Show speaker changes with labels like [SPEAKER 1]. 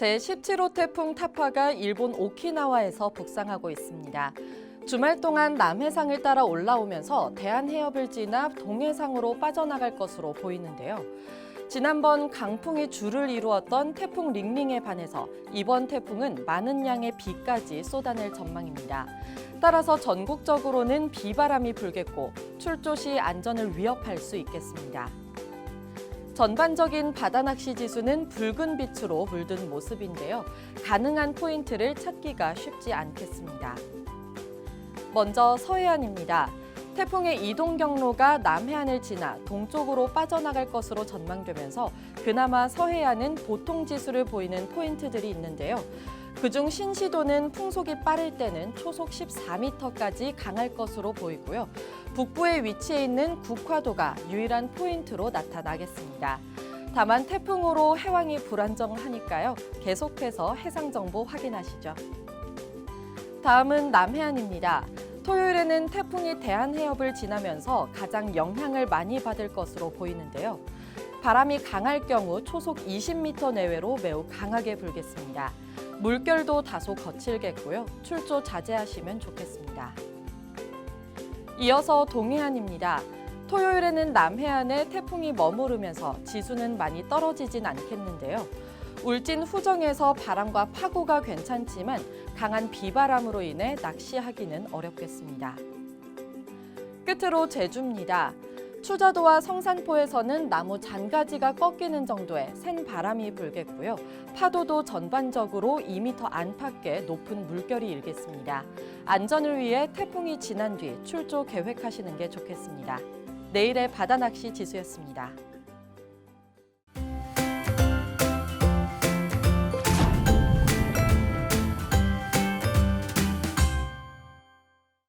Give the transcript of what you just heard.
[SPEAKER 1] 제17호 태풍 타파가 일본 오키나와에서 북상하고 있습니다. 주말 동안 남해상을 따라 올라오면서 대한해협을 지나 동해상으로 빠져나갈 것으로 보이는데요. 지난번 강풍이 주를 이루었던 태풍 링링에 반해서 이번 태풍은 많은 양의 비까지 쏟아낼 전망입니다. 따라서 전국적으로는 비바람이 불겠고 출조 시 안전을 위협할 수 있겠습니다. 전반적인 바다 낚시 지수는 붉은 빛으로 물든 모습인데요. 가능한 포인트를 찾기가 쉽지 않겠습니다. 먼저 서해안입니다. 태풍의 이동 경로가 남해안을 지나 동쪽으로 빠져나갈 것으로 전망되면서 그나마 서해안은 보통 지수를 보이는 포인트들이 있는데요. 그중 신시도는 풍속이 빠를 때는 초속 14m까지 강할 것으로 보이고요. 북부에 위치해 있는 국화도가 유일한 포인트로 나타나겠습니다. 다만 태풍으로 해왕이 불안정하니까요. 계속해서 해상 정보 확인하시죠. 다음은 남해안입니다. 토요일에는 태풍이 대한해협을 지나면서 가장 영향을 많이 받을 것으로 보이는데요. 바람이 강할 경우 초속 20m 내외로 매우 강하게 불겠습니다. 물결도 다소 거칠겠고요. 출조 자제하시면 좋겠습니다. 이어서 동해안입니다. 토요일에는 남해안에 태풍이 머무르면서 지수는 많이 떨어지진 않겠는데요. 울진 후정에서 바람과 파고가 괜찮지만 강한 비바람으로 인해 낚시하기는 어렵겠습니다. 끝으로 제주입니다. 추자도와 성산포에서는 나무 잔가지가 꺾이는 정도의 센 바람이 불겠고요. 파도도 전반적으로 2m 안팎의 높은 물결이 일겠습니다. 안전을 위해 태풍이 지난 뒤 출조 계획하시는 게 좋겠습니다. 내일의 바다 낚시 지수였습니다.